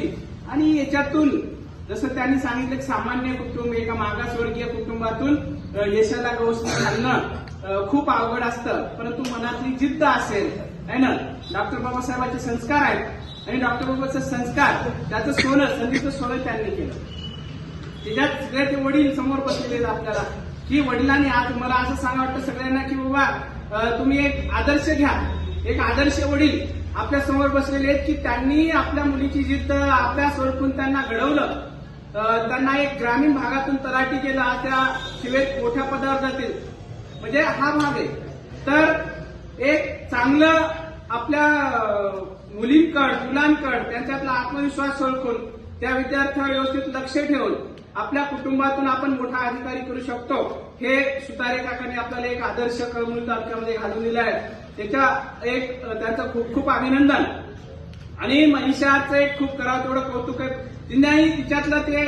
गोष्टी आणि याच्यातून जसं त्यांनी सांगितलं की सामान्य कुटुंब एका मागासवर्गीय कुटुंबातून यशाला गवसणी घालणं खूप अवघड असतं. परंतु मनातली जिद्द असेल है ना? डॉक्टर बाबासाहेबांचे संस्कार आहेत. आणि डॉक्टर बाबाचा संस्कार त्याचं सोनं संधीचं सोनं त्यांनी केलं. त्याच्यात सगळे ते वडील समोर बसलेले आपल्याला. की वडिलांनी आज मला असं सांगा वाटतं सगळ्यांना की बाबा तुम्ही एक आदर्श घ्या. एक आदर्श वडील आपल्यासमोर बसलेले आहेत की त्यांनी आपल्या मुलीची जिद्द आपल्या स्वरूपून त्यांना घडवलं. त्यांना एक ग्रामीण भागातून तलाठी केला त्या शिवेत मोठ्या पदावर जातील म्हणजे हा भाग आहे. तर एक चांगलं आपल्या मुलींकड मुलांकड त्यांच्यातला आत्मविश्वास ओळखून त्या विद्यार्थ्यावर व्यवस्थित लक्ष ठेवून आपल्या कुटुंबातून आपण मोठा अधिकारी करू शकतो. हे सुतारे काकांनी आपल्याला एक आदर्श कळमूल तालुक्यामध्ये घालून दिला आहे. त्याच्या एक त्यांचं खूप खूप अभिनंदन. आणि मनीषाचं एक खूप करावं तेवढं कौतुक आहे. तिनेही तिच्यातलं ते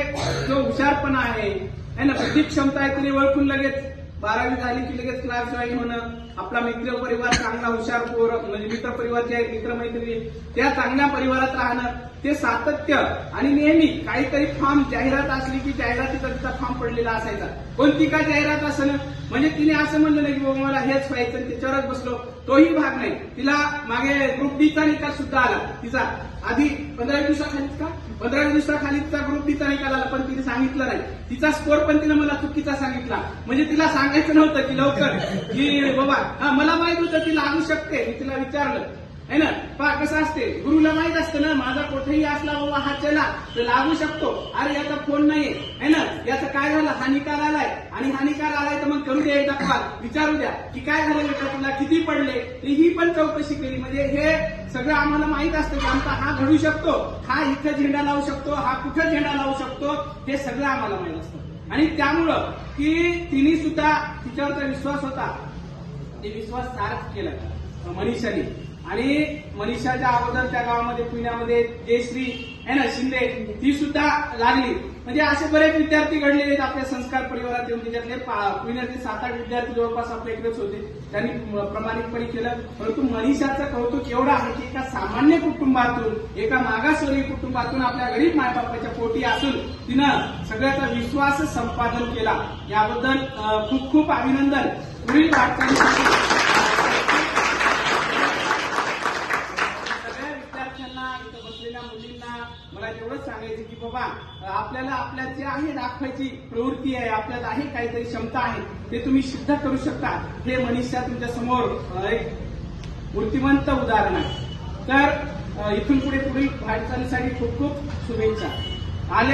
जो हुशारपणा आहे ना बुद्धी क्षमता आहे तिने ओळखून लगेच बारावी झाली की लगेच क्लास जॉईन होणं. आपला मित्र परिवार चांगला हुशार पोर म्हणजे मित्र परिवार जे आहेत त्या चांगल्या परिवारात राहणं ते सातत्य आणि नेहमी काहीतरी फॉर्म जाहिरात असली की जाहिरातीचा तिचा फॉर्म पडलेला असायचा. कोणती का जाहिरात असं म्हणजे तिने असं म्हणलं नाही की बाबा मला हेच व्हायचं त्याच्यावरच बसलो. तोही भाग नाही. तिला मागे ग्रुप डीचा निकाल सुद्धा आला. तिचा आधी पंधरा दिवसाखालीच का? पंधरा दिवसाखालीचा तिचा ग्रुप डीचा निकाल आला पण तिने सांगितलं नाही. तिचा स्कोर पण तिने मला चुकीचा सांगितला. म्हणजे तिला सांग सांगायचं नव्हतं की लवकर. की बाबा हा मला माहीत होतं ती लागू शकते. मी तिला विचारलं. है ना? पा कसं असते? गुरुला माहीत असतं ना माझा कुठेही असला बाबा हा चला तर लागू शकतो. अरे याचा फोन नाहीये. है ना? याचं काय झालं? हा निकाल आलाय. आणि हा निकाल आलाय तर मग करू द्या एकदा कॉल. विचारू द्या. की काय झालं बेटा तुला? किती पडले? ही पण चौकशी केली. म्हणजे हे सगळं आम्हाला माहीत असतं की आमचा हा घडू शकतो. हा इथं झेंडा लावू शकतो. हा कुठं झेंडा लावू शकतो? हे सगळं आम्हाला माहीत असतं. आणि त्यामुळं की तिने सुद्धा तिच्यावरचा विश्वास होता. ते विश्वास सार्थ केला. मनीषाने. आणि मनीषाच्या अगोदर त्या गावामध्ये पुण्यामध्ये जयश्री आहे ना शिंदे ती सुद्धा लागली. म्हणजे असे बरेच विद्यार्थी घडलेले आहेत आपल्या संस्कार परिवारात येऊन म्हणजे त्याच्यातले पुण्यातले सात आठ विद्यार्थी जवळपास आपल्या इकडेच होते. त्यांनी प्रामाणिकपणे केलं. परंतु मनीषाचं कौतुक एवढं आहे की एका सामान्य कुटुंबातून एका मागासवर्गीय कुटुंबातून आपल्या गरीब मायबापाच्या पोटी असून तिनं सगळ्याचा विश्वास संपादन केला. याबद्दल खूप खूप अभिनंदन. पुढील वाटचालीसाठी मला एवढंच सांगायचं की बाबा आपल्याला आपल्या जे आहे दाखवायची प्रवृत्ती आहे आपल्यात आहे काहीतरी क्षमता आहे ते तुम्ही सिद्ध करू शकता. हे मनीषा तुमच्यासमोर एक मूर्तिमंत उदाहरण आहे. तर इथून पुढे पुढील वाटचालीसाठी खूप खूप शुभेच्छा. आले